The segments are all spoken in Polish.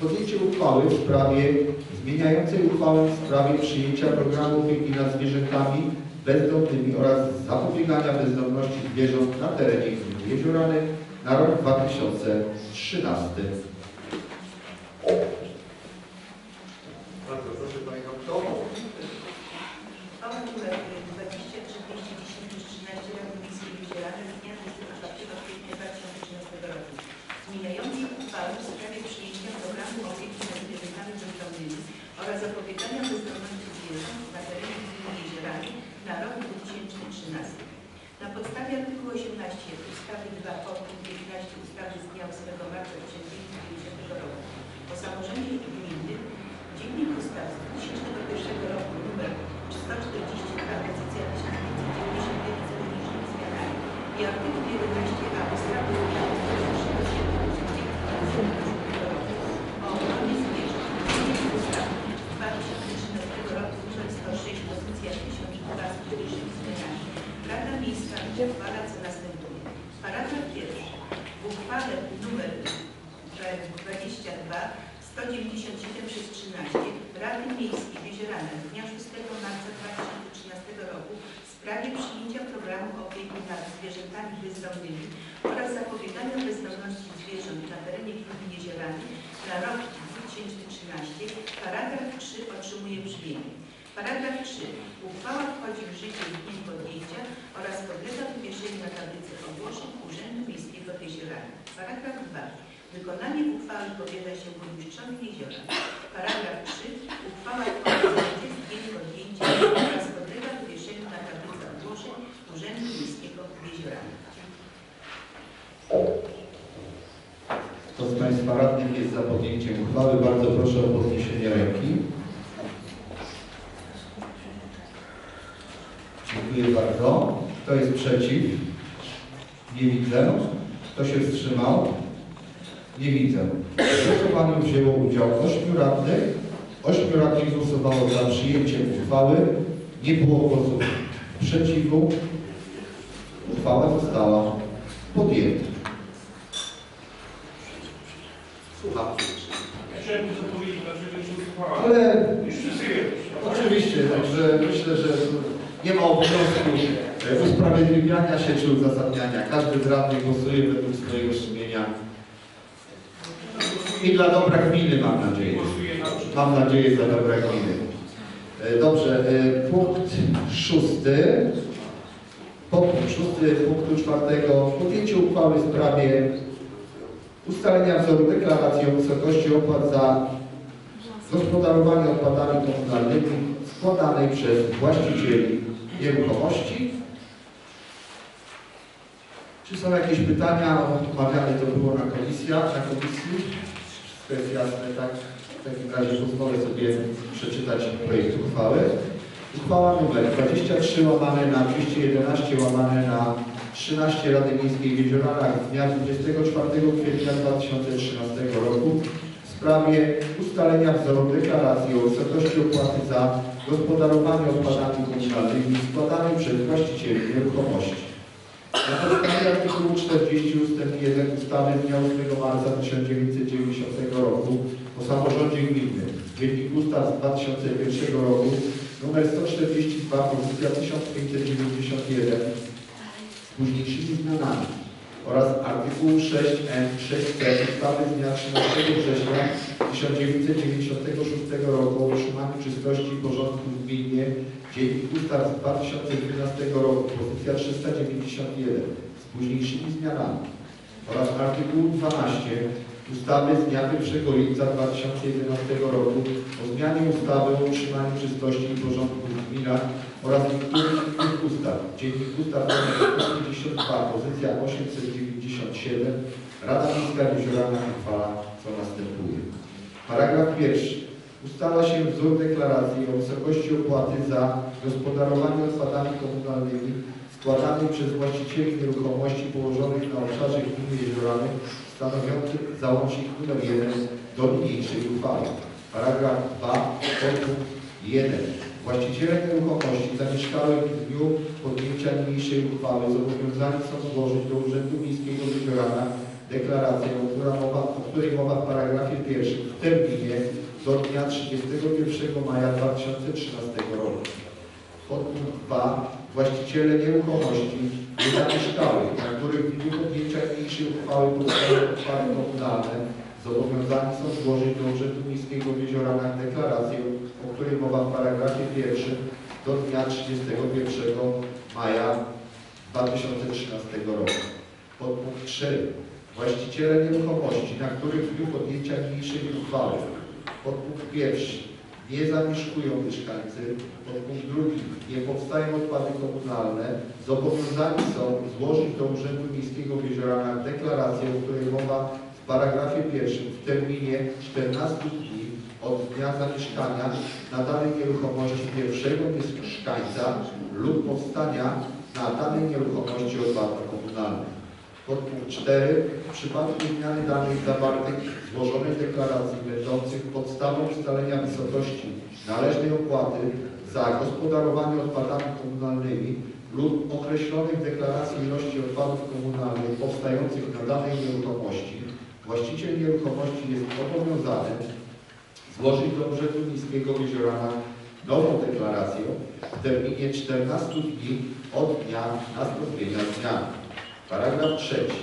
Podjęcie uchwały w sprawie zmieniającej uchwałę w sprawie przyjęcia programu opieki nad zwierzętami bezdomnymi oraz zapobiegania bezdomności zwierząt na terenie gminy Jeziorany na rok 2013. Thank you. Paragraf 3 otrzymuje brzmienie. Paragraf 3. Uchwała wchodzi w życie z dniem podjęcia oraz podlega wywieszeniu na tablicy ogłoszeń Urzędu Miejskiego w Jezioranie. Paragraf 2. Wykonanie uchwały powierza się burmistrzowi jeziora. Paragraf 3. Uchwała wchodzi w dniem podjęcia oraz podlega wywieszeniu na tablicy ogłoszeń Urzędu Miejskiego w Jezioranie. Kto z Państwa radnych jest za podjęciem uchwały? Bardzo proszę o podniesienie ręki. Dziękuję bardzo. Kto jest przeciw? Nie widzę. Kto się wstrzymał? Nie widzę. W głosowaniu wzięło udział ośmiu radnych. Ośmiu radnych głosowało za przyjęciem uchwały. Nie było głosów przeciwu. Uchwała została podjęta. Słucham. Chciałem. Ale oczywiście, także myślę, że nie ma obowiązku usprawiedliwiania się czy uzasadniania. Każdy z radnych głosuje według swojego sumienia. I dla dobra gminy mam nadzieję. Mam nadzieję za dobra gminy. E, Dobrze, e, punkt szósty. Punkt szósty punktu czwartego. Podjęcie uchwały w sprawie ustalenia wzoru deklaracji o wysokości opłat za gospodarowanie odpadami komunalnymi składanej przez właścicieli nieruchomości. Czy są jakieś pytania? Omawiane to było na komisjach, na komisji. Wszystko jest jasne, tak? W takim razie pozwolę sobie przeczytać projekt uchwały. Uchwała numer 23 łamane na 211 łamane na 13 Rady Miejskiej w Jezioranach z dnia 24 kwietnia 2013 roku w sprawie ustalenia wzoru deklaracji o wysokości opłaty za gospodarowanie odpadami komunalnymi składanej przez właścicieli nieruchomości. Na podstawie artykułu 40 ust. 1 ustawy z dnia 8 marca 1990 roku o samorządzie gminnym, Dziennik Ustaw z 2001 roku, numer 142, pozycja 1591 z późniejszymi zmianami oraz artykułu 6n 6c ustawy z dnia 13 września 1996 roku o utrzymaniu czystości i porządku w gminie, Dziennik Ustaw z 2012 roku, pozycja 391 z późniejszymi zmianami oraz artykułu 12 ustawy z dnia 1 lipca 2011 roku o zmianie ustawy o utrzymaniu czystości i porządku w gminach oraz niektórych innych ustaw. Dziennik Ustaw nr 152, pozycja 897. Rada Miejska Jeziorana uchwala, co następuje. Paragraf pierwszy. Ustala się wzór deklaracji o wysokości opłaty za gospodarowanie odpadami komunalnymi składanej przez właścicieli nieruchomości położonych na obszarze gminy Jeziorany stanowiący załącznik nr 1 do niniejszej uchwały. Paragraf 2, podpunkt 1. Właściciele nieruchomości zamieszkałych w dniu podjęcia niniejszej uchwały zobowiązani są złożyć do Urzędu Miejskiego w Jeziorana deklarację, która mowa, o której mowa w paragrafie pierwszym w terminie do dnia 31 maja 2013 roku. Podpunkt 2. Właściciele nieruchomości niezamieszkałych, na których w dniu podjęcia niniejszej uchwały powstają odpady komunalne, zobowiązani są złożyć do Urzędu Miejskiego w Jeziorach deklarację, o której mowa w paragrafie pierwszym do dnia 31 maja 2013 roku. Podpunkt 3. Właściciele nieruchomości, na których w dniu podjęcia niniejszej uchwały. Podpunkt pierwszy. Nie zamieszkują mieszkańcy. Podpunkt drugi. Nie powstają odpady komunalne. Zobowiązani są złożyć do Urzędu Miejskiego w Jezioranach deklarację, o której mowa w paragrafie pierwszym w terminie 14 dni od dnia zamieszkania na danej nieruchomości pierwszego mieszkańca lub powstania na danej nieruchomości odpadów komunalnych. Podpunkt 4. W przypadku zmiany danych zawartych w złożonej deklaracji będących podstawą ustalenia wysokości należnej opłaty za gospodarowanie odpadami komunalnymi lub określonych w deklaracji ilości odpadów komunalnych powstających na danej nieruchomości, właściciel nieruchomości jest obowiązany złożyć do Urzędu Miejskiego w Jezioranach nową deklarację w terminie 14 dni od dnia nastąpienia zmiany. Paragraf trzeci.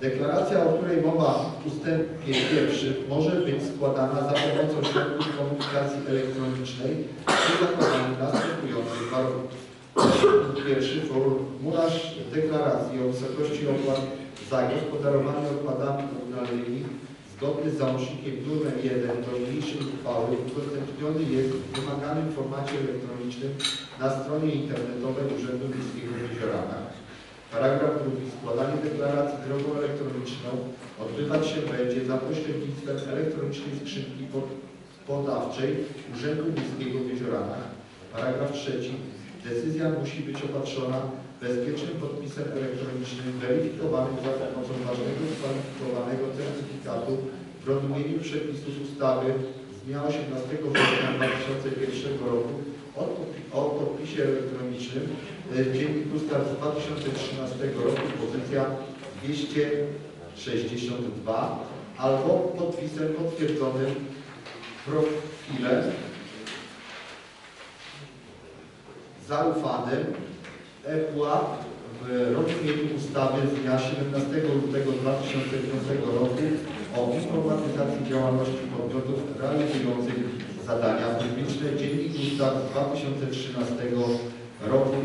Deklaracja, o której mowa w ustępie pierwszym, może być składana za pomocą środków komunikacji elektronicznej przy zachowaniu następujących warunków. Punkt Pierwszy. Formularz deklaracji o wysokości opłat za gospodarowanie odpadami komunalnymi zgodny z załącznikiem numer 1 do niniejszej uchwały udostępniony jest w wymaganym formacie elektronicznym na stronie internetowej Urzędu Miejskiego w Jezioranach. Paragraf drugi. Składanie deklaracji drogą elektroniczną odbywać się będzie za pośrednictwem elektronicznej skrzynki pod- podawczej Urzędu Miejskiego w Jezioranach. Paragraf trzeci. Decyzja musi być opatrzona bezpiecznym podpisem elektronicznym weryfikowanym za pomocą ważnego kwalifikowanego certyfikatu w rozumieniu przepisów ustawy z dnia 18 września 2001 roku o podpi- o podpisie elektronicznym Dziennik Ustaw z 2013 roku, pozycja 262, albo podpisem potwierdzonym profilem zaufanym EPUA w rozumieniu ustawy z dnia 17 lutego 2005 roku o informatyzacji działalności podmiotów realizujących zadania publiczne. Dziennik Ustaw z 2013 roku,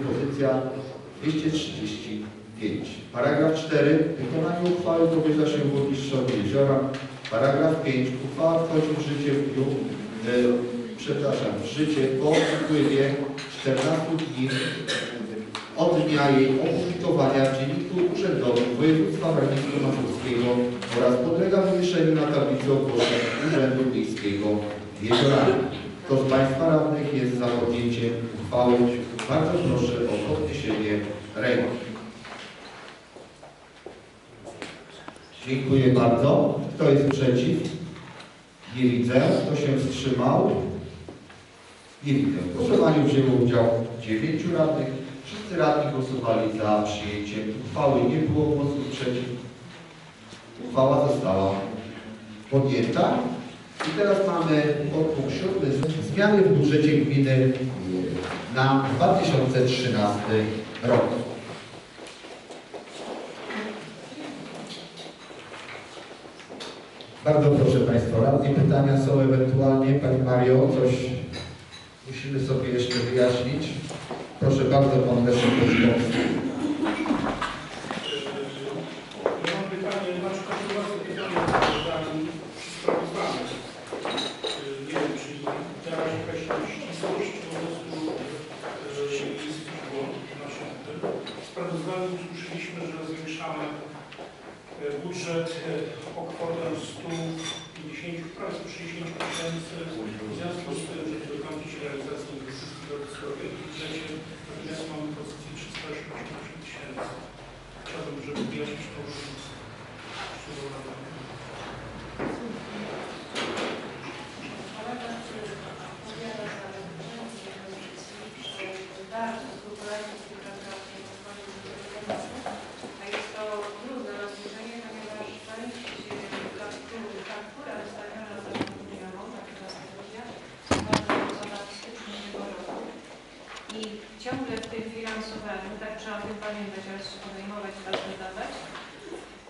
pozycja 235. Paragraf 4. Wykonanie uchwały powierza się burmistrzowi Jeziora. Paragraf 5. Uchwała wchodzi w życie w dniu, e, przepraszam, w życie po upływie 14 dni od dnia jej opublikowania w Dzienniku Urzędowym Województwa Warmińsko-Mazurskiego oraz podlega wywieszeniu na tablicy ogłoszeń Urzędu Miejskiego w Jeziorach. Kto z Państwa radnych jest za podjęciem uchwały? Bardzo proszę o podniesienie ręki. Dziękuję bardzo. Kto jest przeciw? Nie widzę. Kto się wstrzymał? Nie widzę. W głosowaniu wzięło udział dziewięciu radnych. Wszyscy radni głosowali za przyjęciem uchwały. Nie było głosów przeciw. Uchwała została podjęta. I teraz mamy podpunkt siódmy. Zmiany w budżecie gminy na 2013 rok. Bardzo proszę Państwa, radni pytania są ewentualnie. Pani Mario, coś musimy sobie jeszcze wyjaśnić. Proszę bardzo, Pan Leszek Koczkowski. Ja mam pytanie, na przykład prowadzę pytanie o danym sprawozdaniu. Nie wiem, czy teraz jakaś tam ścisłość po prostu e, jest błąd w naszym tym. W sprawozdaniu usłyszeliśmy, że zwiększamy e, budżet e, o kwotę 150, prawie 160 tysięcy w związku z tym, że dokończy się realizacja inwestycji drogowej w budżecie, natomiast mamy pozycję 380 tysięcy. Chciałbym, żeby wyjaśnić to różnicę. A podejmować, raz wydawać.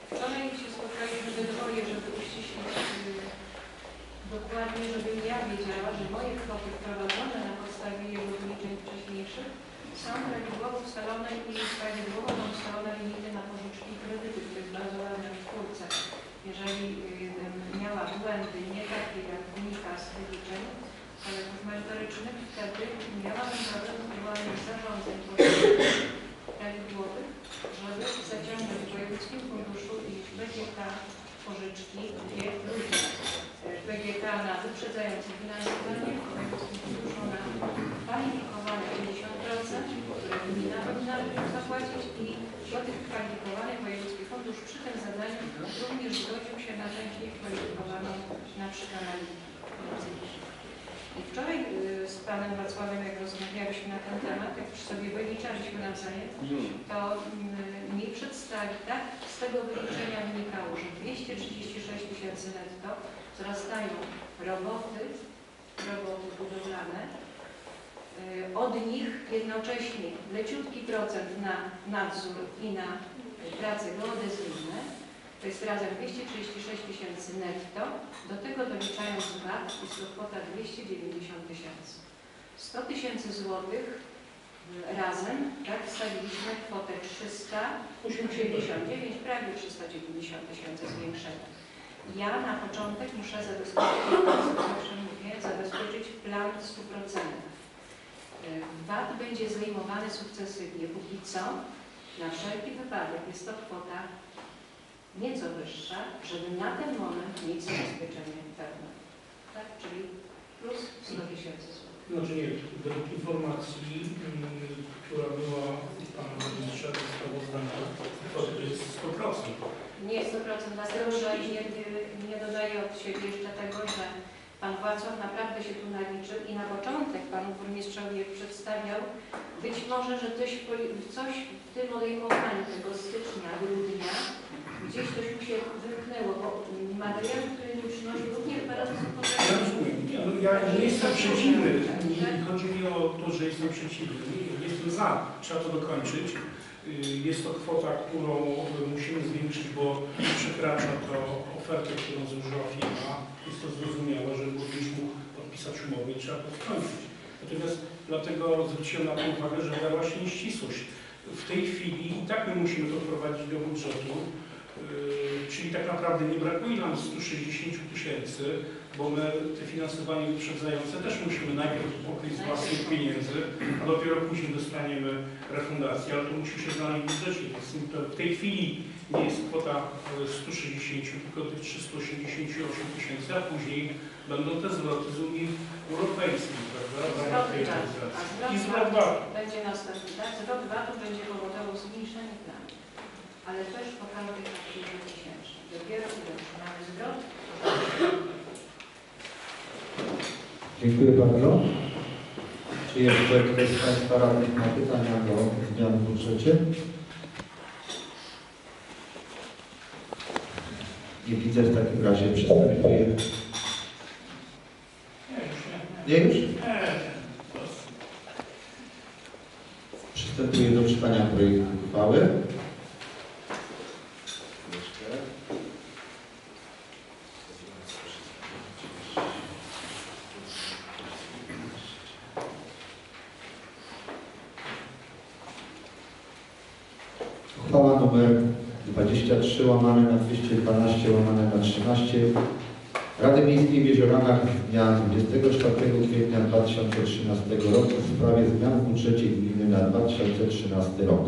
Wczoraj się spotkaliśmy we dwoje, żeby uściślić y, dokładnie, żebym ja wiedziała, że moje kwoty wprowadzone na podstawie jego wyliczeń wcześniejszych są prawidłowo ustalone i prawidłowo są ustalone limity na pożyczki i kredyty, bardzo ważne w spółce. Jeżeli y, miała błędy nie takie, jak wynika z wyliczeń, ale merytorycznych, wtedy miałabym problem z zarządzeń prawidłowych, żeby zaciągnąć w wojewódzkim funduszu i BGK pożyczki BGK na wyprzedzające finansowanie, w wojewódzkim funduszu na kwalifikowane 50%, które gmina powinna zapłacić i do tych kwalifikowanych wojewódzki fundusz przy tym zadaniu również zgodził się na część niekwalifikowaną na przekonanie. Wczoraj panem Wacławem, jak rozmawialiśmy na ten temat, jak przy sobie wyliczaliśmy nawzajem, to mm, mi przedstawi, tak, z tego wyliczenia wynikało, że 236 tysięcy netto wzrastają roboty, roboty budowlane. Y, Od nich jednocześnie leciutki procent na nadzór i na prace geodezyjne, to jest razem 236 tysięcy netto, do tego doliczając VAT jest to kwota 290 tysięcy. 100 tysięcy złotych y, razem, tak, wstawiliśmy kwotę 389, prawie 390 tysięcy zwiększenia. Ja na początek muszę zabezpieczyć, zawsze mówię, zabezpieczyć plan w 100%. Y, VAT będzie zdejmowany sukcesywnie. Póki co, na wszelki wypadek jest to kwota nieco wyższa, żeby na ten moment mieć zabezpieczenie pewne. Tak? Czyli plus 100 tysięcy złotych. Znaczy nie, według informacji, mm, która była pana sprawozdaniu, to jest 100%. Nie 100%, dlatego że nie, nie, dodaję od siebie jeszcze tego, że Pan Władysław naprawdę się tu naliczył i na początek Panu Burmistrzowi przedstawiał, być może, że coś, coś w tym odejmowaniu tego stycznia, grudnia, gdzieś coś mu się wymknęło, bo materiał, który mi przynosił również dwa razy są Ja potrzebne. rozumiem. Nie, no ja nie jestem przeciwny. Chodzi mi o to, że jestem przeciwny. Jestem za. Trzeba to dokończyć. Y, Jest to kwota, którą musimy zwiększyć, bo przekracza to ofertę, którą złożyła firma. Jest to zrozumiałe, że burmistrz mógł podpisać umowę i trzeba to skończyć. Natomiast dlatego zwróciłem na to uwagę, że wydarła się nieścisłość. W tej chwili i tak my musimy to wprowadzić do budżetu, Yy, czyli tak naprawdę nie brakuje nam 160 tysięcy, bo my te finansowanie wyprzedzające też musimy najpierw pokryć z własnych pieniędzy, a dopiero później dostaniemy refundację, ale to musi się znaleźć w budżecie. W tej chwili nie jest kwota e, 160, tylko tych 388 tysięcy, a później będą te zwroty z Unii Europejskiej, prawda? A I zwrot VAT. Będzie następny, tak? Zwrot VAT-u będzie powodował zmniejszenie planu, ale też po każdej fakturze miesięcznej. Dopiero kiedy otrzymamy zwrot, Dziękuję bardzo. Czy jeszcze ktoś z Państwa radnych ma pytania do zmian w budżecie? Nie widzę w takim razie przystępuję. Nie, już. Przystępuję do czytania projektu uchwały. Uchwała numer 23 łamane na 212 łamane na 13 Rady Miejskiej w Jezioranach dnia 24 kwietnia 2013 roku w sprawie zmian w budżecie gminy na 2013 rok.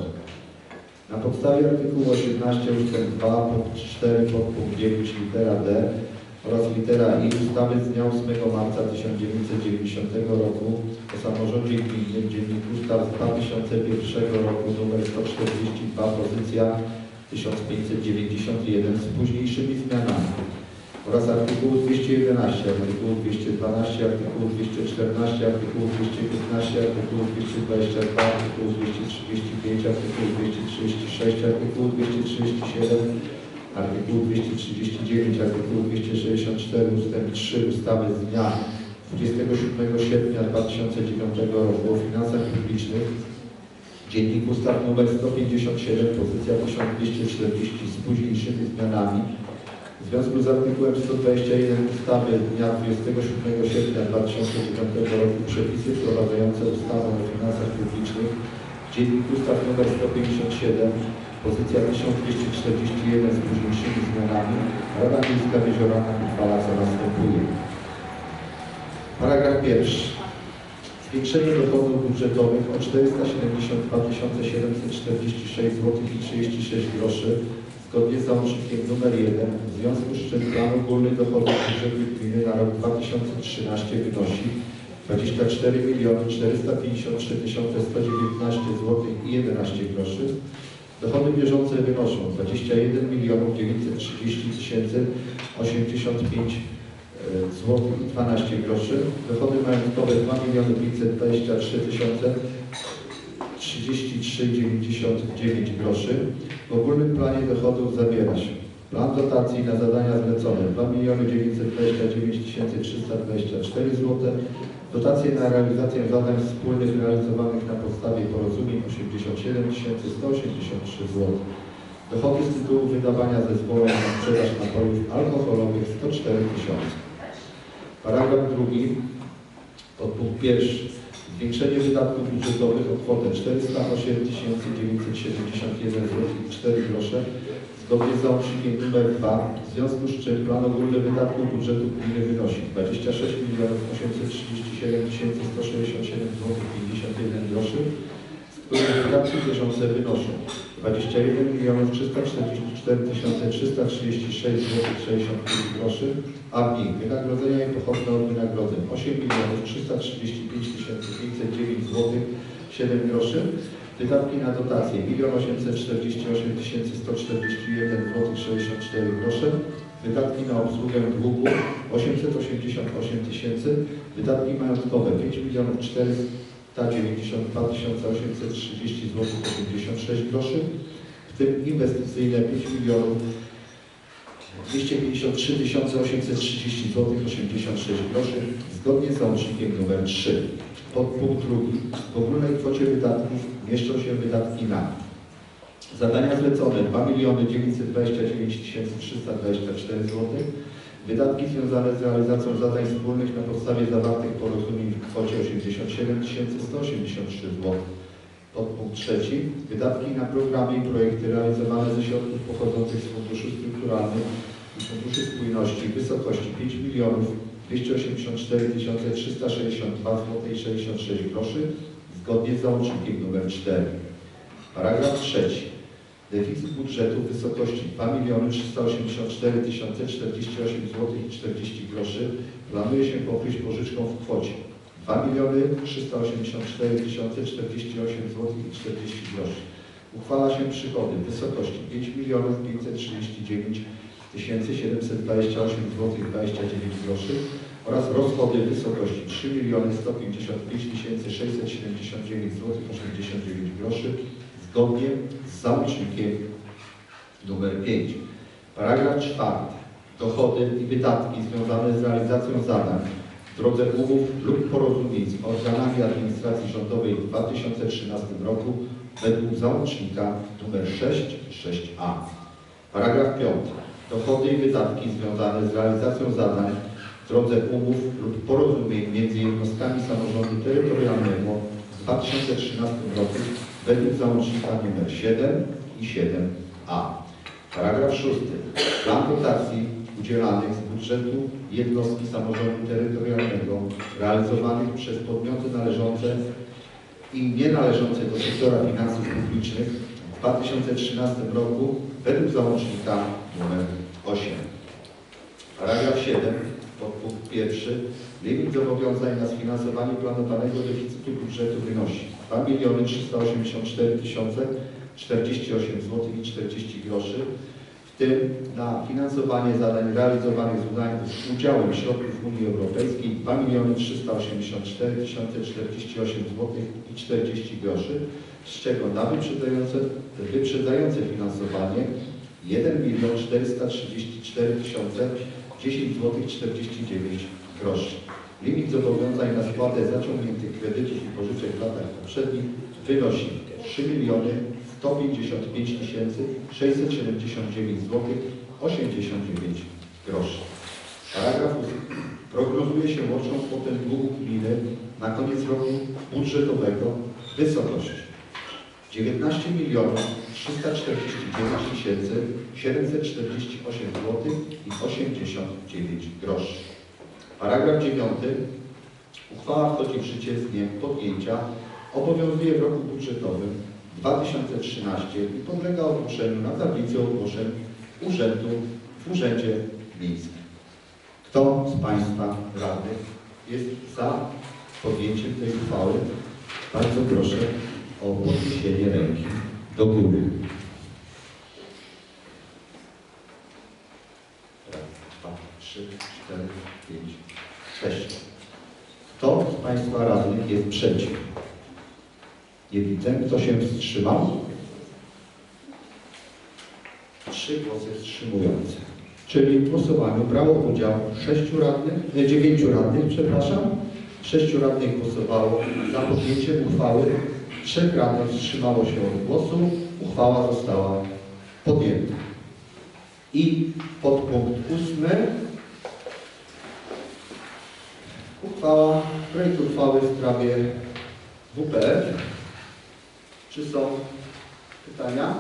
Na podstawie artykułu 18 ust. 2 punkt 4 podpunkt 9 litera D oraz litera I ustawy z dnia 8 marca 1990 roku o samorządzie gminnym Dziennik Ustaw z 2001 roku nr 142 pozycja 1591 z późniejszymi zmianami. Oraz artykułu 211, artykułu 212, artykułu 214, artykułu 215, artykułu 222, artykułu 235, artykułu 236, artykułu 237, artykułu 239, artykułu 264 ust. 3 ustawy z dnia 27 sierpnia 2009 roku o finansach publicznych Dziennik Ustaw nr 157, pozycja 1240 z późniejszymi zmianami. W związku z artykułem 121 ustawy dnia 27 sierpnia 2009 roku przepisy wprowadzające ustawę o finansach publicznych Dziennik Ustaw nr 157, pozycja 1241 z późniejszymi zmianami, Rada Miejska w Jezioranach uchwala co następuje. Paragraf pierwszy. Zwiększenie dochodów budżetowych o 472 746 zł i 36 groszy zgodnie z załącznikiem nr 1 w związku z czym plan ogólny dochodów budżetu gminy na rok 2013 wynosi 24 453 119 zł i 11 groszy. Dochody bieżące wynoszą 21 930 085 zł i 12 groszy. Dochody majątkowe 2 523 33,99 groszy. W ogólnym planie dochodów zawiera się plan dotacji na zadania zlecone 2 929 324 zł, dotacje na realizację zadań wspólnych realizowanych na podstawie porozumień 87 183 zł. Dochody z tytułu wydawania zezwoleń na sprzedaż napojów alkoholowych 104 tysiące. Paragraf drugi, podpunkt pierwszy. Zwiększenie wydatków budżetowych o kwotę 408 971 zł i 4 grosze zgodnie z załącznikiem nr 2, w związku z czym plan ogólny wydatków budżetu gminy wynosi 26 837 167 zł 51 groszy, z których wydatki bieżące wynoszą 21 344 336 zł 65 groszy, a w nich wynagrodzenia i pochodne od wynagrodzeń 8 335 509 zł 7 groszy, wydatki na dotacje. 1 848 141 zł 64 grosze, wydatki na obsługę długu 888 tysięcy, wydatki majątkowe 5 492 830 zł 86 groszy, w tym inwestycyjne 5 milionów 253 830 zł 86 groszy zgodnie z załącznikiem nr 3. Podpunkt drugi. W ogólnej kwocie wydatków mieszczą się wydatki na zadania zlecone 2 929 324 zł, wydatki związane z realizacją zadań wspólnych na podstawie zawartych porozumień w kwocie 87 183 zł. Podpunkt trzeci. Wydatki na programy i projekty realizowane ze środków pochodzących z funduszy strukturalnych i funduszy spójności w wysokości 5 milionów 284 362 zł i 66 groszy zgodnie z załącznikiem nr 4. Paragraf trzeci. Deficyt budżetu w wysokości 2 384 048 zł i 40 groszy planuje się pokryć pożyczką w kwocie 2 384 048 zł i 40 groszy. Uchwala się przychody w wysokości 5 539 728 zł i 29 groszy oraz rozchody w wysokości 3 155 679 zł i 89 groszy zgodnie z załącznikiem nr 5. Paragraf 4. Dochody i wydatki związane z realizacją zadań drodze umów lub porozumień z organami administracji rządowej w 2013 roku według załącznika nr 6 i 6a. Paragraf 5. Dochody i wydatki związane z realizacją zadań w drodze umów lub porozumień między jednostkami samorządu terytorialnego w 2013 roku według załącznika nr 7 i 7a. Paragraf 6. Plan dotacji udzielanych z budżetu jednostki samorządu terytorialnego realizowanych przez podmioty należące i nienależące do sektora finansów publicznych w 2013 roku według załącznika nr 8. Paragraf 7, podpunkt pierwszy. Limit zobowiązań na sfinansowanie planowanego deficytu budżetu wynosi 2 384 048 zł i 40 groszy, w tym na finansowanie zadań realizowanych z udziałem środków Unii Europejskiej 2 384 048 zł i 40 groszy, z czego na wyprzedzające, wyprzedzające finansowanie 1 434 10 zł 49 groszy. Limit zobowiązań na spłatę zaciągniętych kredytów i pożyczek w latach poprzednich wynosi 3 miliony 155 tysięcy 679 zł 89 groszy. Paragraf 8. Prognozuje się łączną kwotę długu gminy na koniec roku budżetowego w wysokości 19 milionów 349 tysięcy 748 zł i 89 groszy. Paragraf 9. Uchwała wchodzi w życie z dniem podjęcia, obowiązuje w roku budżetowym 2013 i podlega ogłoszeniu na tablicy ogłoszeń urzędu w Urzędzie Miejskim. Kto z Państwa radnych jest za podjęciem tej uchwały? Bardzo proszę o podniesienie ręki do góry. Raz, dwa, trzy, cztery, pięć, sześć. Kto z Państwa radnych jest przeciw? Nie widzę. Kto się wstrzymał? Trzy głosy wstrzymujące. Czyli w głosowaniu brało udział sześciu radnych, nie, dziewięciu radnych, przepraszam. Sześciu radnych głosowało za podjęciem uchwały. Trzech radnych wstrzymało się od głosu. Uchwała została podjęta. I podpunkt ósmy. Uchwała, projekt uchwały w sprawie WPF. Czy są pytania?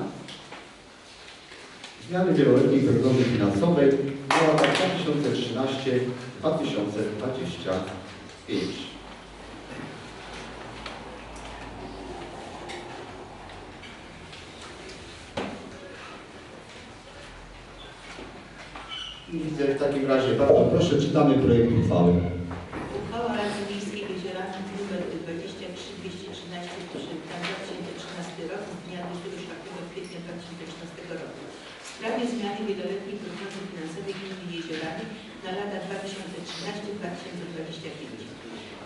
Zmiany wieloletniej prognozy finansowej na lata 2013-2025. I widzę w takim razie, bardzo proszę, czytamy projekt uchwały. Uchwała Rady Miejskiej Jeziorany nr 23213 na 2013 rok z dnia 24 kwietnia 2013 roku w sprawie zmiany wieloletniej prognozy finansowej gminy Jeziorany na lata 2013-2025.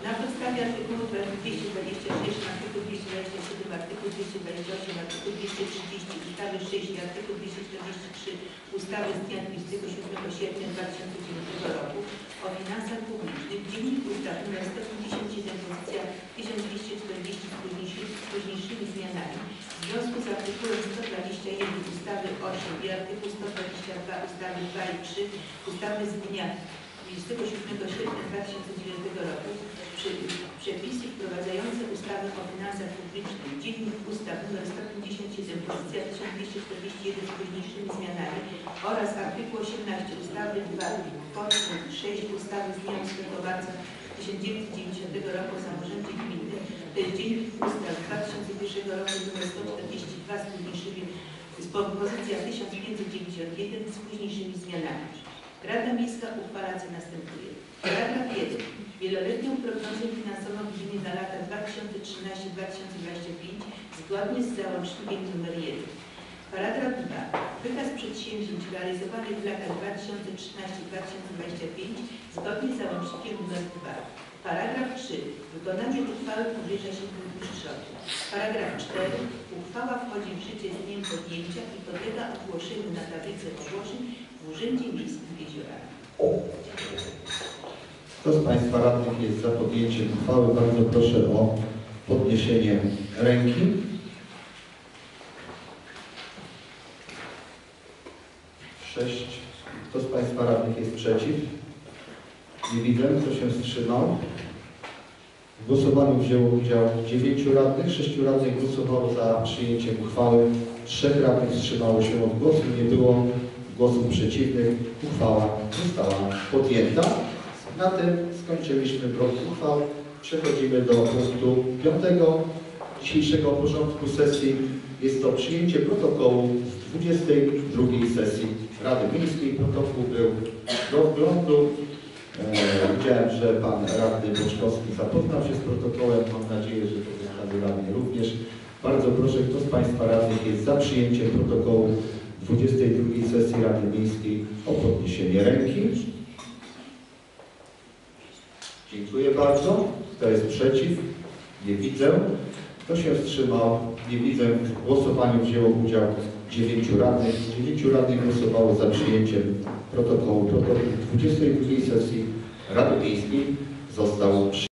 Na podstawie artykułu 226, artykuł 227, artykuł 228, artykuł 230 ustawy 6 i artykuł 243 ustawy z dnia 27 sierpnia 2009 roku o finansach publicznych Dziennik Ustaw nr 157 pozycja 1240 z późniejszymi, z późniejszymi zmianami w związku z artykułem 121 ustawy 8 i artykuł 122 ustawy 2 i 3 ustawy z dnia 27 sierpnia 2009 roku przepisy wprowadzające ustawę o finansach publicznych Dziennik Ustaw nr 157 pozycja 1241 z późniejszymi zmianami oraz artykuł 18 ustawy 2 podpunkt 6 ustawy z dnia 8 marca 1990 roku o samorządzie gminnym, to jest Dziennik Ustaw 2001 roku nr 142 z późniejszymi z pozycja 1591 z późniejszymi zmianami. Rada Miejska uchwala co następuje. Paragraf 1. Wieloletnią prognozę finansową gminy na lata 2013-2025 zgodnie z załącznikiem nr 1. Paragraf 2. Wykaz przedsięwzięć realizowanych w latach 2013-2025 zgodnie z załącznikiem nr 2. Paragraf 3. Wykonanie uchwały powierza się burmistrzowi. Paragraf 4. Uchwała wchodzi w życie z dniem podjęcia i podlega ogłoszeniu na tablicy ogłoszeń w Urzędzie Miejskim w Jeziorach. Kto z Państwa radnych jest za podjęciem uchwały? Bardzo proszę o podniesienie ręki. Sześć. Kto z Państwa radnych jest przeciw? Nie widzę. Kto się wstrzymał? W głosowaniu wzięło udział dziewięciu radnych. Sześciu radnych głosowało za przyjęciem uchwały. Trzech radnych wstrzymało się od głosu. Nie było głosów przeciwnych. Uchwała została podjęta. Na tym skończyliśmy blok uchwał. Przechodzimy do punktu piątego dzisiejszego porządku sesji. Jest to przyjęcie protokołu z 22 sesji Rady Miejskiej. Protokół był do oglądu. E, Widziałem, że Pan Radny Boczkowski zapoznał się z protokołem. Mam nadzieję, że pozostali radni również. Bardzo proszę, kto z Państwa radnych jest za przyjęciem protokołu 22 sesji Rady Miejskiej o podniesienie ręki. Dziękuję bardzo. Kto jest przeciw? Nie widzę. Kto się wstrzymał? Nie widzę. W głosowaniu wzięło udział dziewięciu radnych. Dziewięciu radnych głosowało za przyjęciem protokołu. Protokół 22 sesji Rady Miejskiej został przyjęty.